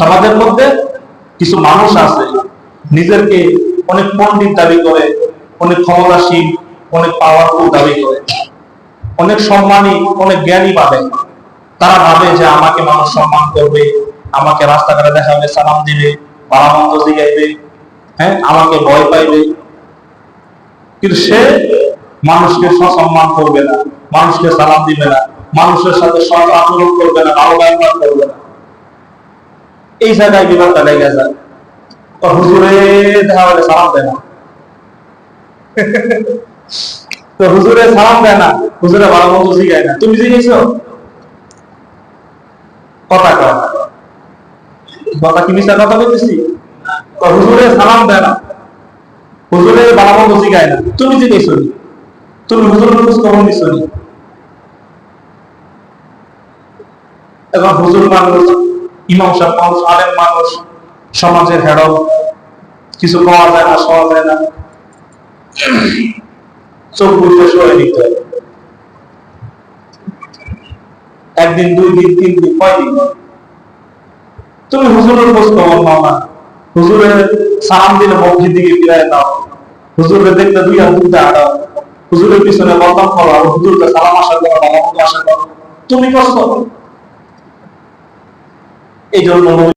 সমাজের মধ্যে কিছু মানুষ আছে নিজেকে অনেক পণ্ডিত দাবি করে, অনেক ক্ষমতাশীল অনেক পাওয়ারফুল দাবি করে, অনেক সম্মানী, অনেক জ্ঞানী পাবে তারা ভাবে যে আমাকে মানুষ সম্মান করবে, আমাকে রাস্তাঘাটে দেখা হবে সালাম দিবে ভালো মন্দ জিগাইবে হ্যাঁ আমাকে ভয় পাইবে। কিন্তু সে মানুষকে সসম্মান করবে না, মানুষকে সালাম দিবে না, মানুষের সাথে সৎ আচরণ করবে না, ভালো ব্যবহার করবে না। এই জায়গায় বিবাদটা লেগে যায়। হুজুরে সালাম দেয় না। তো হুজুরে সালাম দেয় না, হুজুরে ভালো মতো শিখায় না। তুমি জিজ্ঞেস কথা কথা কি মিশা কথা বলতেছি? হুজুরে সালাম দেয় না। হুজুরে ভালো মতো শিখায় না। তুমি জিজ্ঞেস তুমি হুজুরের খোঁজ খবর নিছো নি? এখন হুজুর মানুষ ইমাম সাহেব মানুষ সমাজের কিছু পাওয়া যায় না যায় না। চোখ বুঝতে। একদিন দুই দিন তিন দিন তুমি হুজুরের খোঁজ নাও না। হুজুরের সালাম দিলে মসজিদ দিকে ফিরায় দাও হুজুরের দেখতে দুই হাত দুধে আটাও হুজুরের পিছনে বদনাম করো আর হুজুরকে সালাম আশা করো আশা করো তুমি কষ্ট এই জন্য